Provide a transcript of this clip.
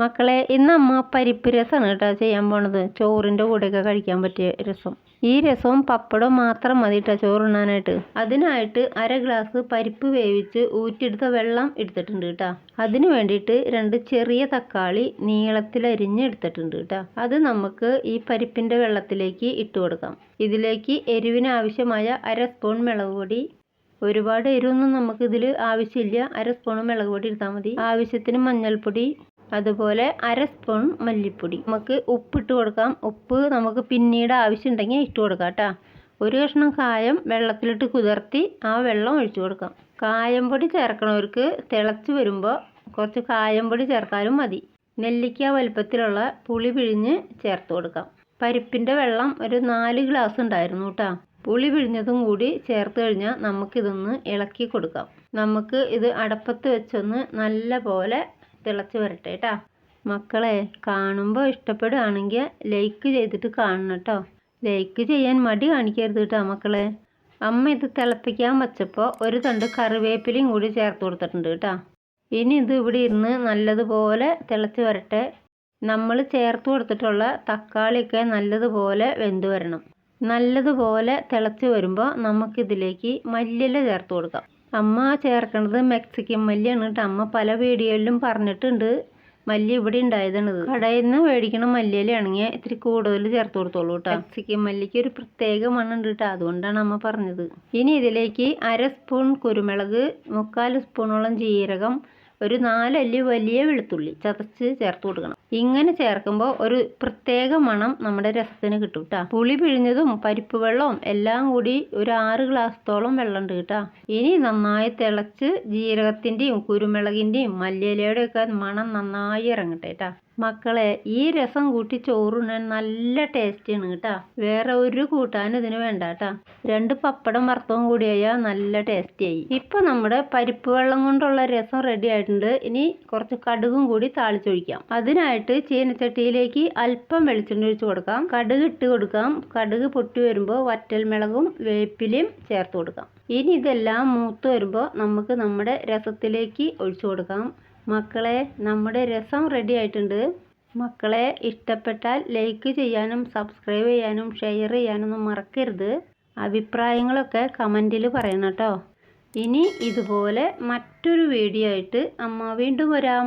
മക്കളെ ഇന്ന് അമ്മ പരിപ്പ് രസമാണ് കേട്ടോ ചെയ്യാൻ പോണത്. ചോറിന്റെ കൂടെയൊക്കെ കഴിക്കാൻ പറ്റിയ രസം. ഈ രസവും പപ്പടവും മാത്രം മതി കേട്ടോ ചോറുണ്ണാനായിട്ട്. അതിനായിട്ട് അര ഗ്ലാസ് പരിപ്പ് വേവിച്ച് ഊറ്റിയെടുത്ത വെള്ളം എടുത്തിട്ടുണ്ട് കേട്ടോ. അതിന് വേണ്ടിയിട്ട് രണ്ട് ചെറിയ തക്കാളി നീളത്തിലരിഞ്ഞ് എടുത്തിട്ടുണ്ട് കേട്ടോ. അത് നമുക്ക് ഈ പരിപ്പിന്റെ വെള്ളത്തിലേക്ക് ഇട്ട് കൊടുക്കാം. ഇതിലേക്ക് എരിവിനാവശ്യമായ അര സ്പൂൺ മുളക് പൊടി. ഒരുപാട് എരിവൊന്നും നമുക്കിതിൽ ആവശ്യമില്ല. അര സ്പൂൺ മുളക് പൊടി എടുത്താൽ മതി. ആവശ്യത്തിന് മഞ്ഞൾപ്പൊടി. അതുപോലെ അര സ്പൂൺ മല്ലിപ്പൊടി. നമുക്ക് ഉപ്പിട്ട് കൊടുക്കാം. ഉപ്പ് നമുക്ക് പിന്നീട് ആവശ്യമുണ്ടെങ്കിൽ ഇട്ട് കൊടുക്കാം കേട്ടോ. ഒരു കഷ്ണം കായം വെള്ളത്തിലിട്ട് കുതിർത്തി ആ വെള്ളം ഒഴിച്ചു കൊടുക്കാം. കായം പൊടി ചേർക്കണവർക്ക് തിളച്ച് വരുമ്പോൾ കുറച്ച് കായം പൊടി ചേർത്താലും മതി. നെല്ലിക്ക വലുപ്പത്തിലുള്ള പുളി പിഴിഞ്ഞ് ചേർത്ത് കൊടുക്കാം. പരിപ്പിന്റെ വെള്ളം ഒരു നാല് ഗ്ലാസ് ഉണ്ടായിരുന്നു കേട്ടോ. പുളി പിഴിഞ്ഞതും കൂടി ചേർത്ത് കഴിഞ്ഞാൽ നമുക്കിതൊന്ന് ഇളക്കി കൊടുക്കാം. നമുക്ക് ഇത് അടപ്പത്ത് വെച്ചൊന്ന് നല്ല പോലെ തിളച്ച് വരട്ടെ കേട്ടോ. മക്കളെ കാണുമ്പോൾ ഇഷ്ടപ്പെടുകയാണെങ്കിൽ ലൈക്ക് ചെയ്തിട്ട് കാണണം കേട്ടോ. ലൈക്ക് ചെയ്യാൻ മടി കാണിക്കരുത് കേട്ടോ മക്കളെ. അമ്മ ഇത് തിളപ്പിക്കാൻ വെച്ചപ്പോൾ ഒരു തണ്ട് കറിവേപ്പിലയും കൂടി ചേർത്ത് കൊടുത്തിട്ടുണ്ട് കേട്ടോ. ഇനി ഇത് ഇവിടെ ഇരുന്ന് നല്ലതുപോലെ തിളച്ച് വരട്ടെ. നമ്മൾ ചേർത്ത് കൊടുത്തിട്ടുള്ള തക്കാളിയൊക്കെ നല്ലതുപോലെ വെന്ത് വരണം. നല്ലതുപോലെ തിളച്ച് വരുമ്പോൾ നമുക്കിതിലേക്ക് മല്ലിയില ചേർത്ത് കൊടുക്കാം. അമ്മ ചേർക്കണത് മെക്സിക്കൻ മല്ലിയാണ് കേട്ടോ. അമ്മ പല വീഡിയോയിലും പറഞ്ഞിട്ടുണ്ട്. മല്ലി ഇവിടെ ഉണ്ടായതാണിത് കടയിൽ നിന്ന് മേടിക്കണ മല്ലിയിലാണെങ്കിൽ ഇത്തിരി കൂടുതൽ ചേർത്ത് കൊടുത്തോളൂ കേട്ടോ. മെക്സിക്കൻ മല്ലിക്ക് ഒരു പ്രത്യേക മണ്ണുണ്ട് കേട്ടോ. അതുകൊണ്ടാണ് അമ്മ പറഞ്ഞത്. ഇനി ഇതിലേക്ക് അര സ്പൂൺ കുരുമുളക് മുക്കാൽ സ്പൂണോളം ജീരകം ഒരു നാലല്ലി വലിയ വെളുത്തുള്ളി ചതച്ച് ചേർത്ത് കൊടുക്കണം. ഇങ്ങനെ ചേർക്കുമ്പോൾ ഒരു പ്രത്യേക മണം നമ്മുടെ രസത്തിന് കിട്ടും കേട്ടോ പുളി പിഴിഞ്ഞതും പരിപ്പ് വെള്ളവും എല്ലാം കൂടി ഒരു ആറ് ഗ്ലാസ്സോളം വെള്ളം ഉണ്ട് കേട്ടോ ഇനി നന്നായി തിളച്ച് ജീരകത്തിന്റെയും കുരുമുളകിന്റെയും മല്ലിയിലയുടെയും ഒക്കെ മണം നന്നായി ഇറങ്ങട്ടെ കേട്ടോ മക്കളെ ഈ രസം കൂട്ടി ചോറുണ്ണാൻ നല്ല ടേസ്റ്റിയാണ് കേട്ടോ. വേറെ ഒരു കൂട്ടാനും ഇതിന് വേണ്ട കേട്ടോ. രണ്ട് പപ്പടം വറുത്തതും കൂടിയായാൽ നല്ല ടേസ്റ്റിയായി ഇപ്പൊ നമ്മുടെ പരിപ്പ് വെള്ളം കൊണ്ടുള്ള രസം റെഡി ആയിട്ടുണ്ട്. ഇനി കുറച്ച് കടുകും കൂടി താളിച്ചൊഴിക്കാം. അതിനായിട്ട് ചീനച്ചട്ടിയിലേക്ക് അല്പം വെളിച്ചെണ്ണ ഒഴിച്ചു കൊടുക്കാം. കടുക് ഇട്ട് കൊടുക്കാം. കടുക് പൊട്ടി വരുമ്പോൾ വറ്റൽമുളകും വേപ്പിലയും ചേർത്ത് കൊടുക്കാം. ഇനി ഇതെല്ലാം മൂത്ത് വരുമ്പോൾ നമുക്ക് നമ്മുടെ രസത്തിലേക്ക് ഒഴിച്ചു കൊടുക്കാം. മക്കളെ നമ്മുടെ രസം റെഡി ആയിട്ടുണ്ട്. മക്കളെ ഇഷ്ടപ്പെട്ടാൽ ലൈക്ക് ചെയ്യാനും സബ്സ്ക്രൈബ് ചെയ്യാനും ഷെയർ ചെയ്യാനൊന്നും മറക്കരുത്. അഭിപ്രായങ്ങളൊക്കെ കമന്റിൽ പറയണം കേട്ടോ ഇനി ഇതുപോലെ മറ്റൊരു വീഡിയോ ആയിട്ട് അമ്മ വീണ്ടും വരാം.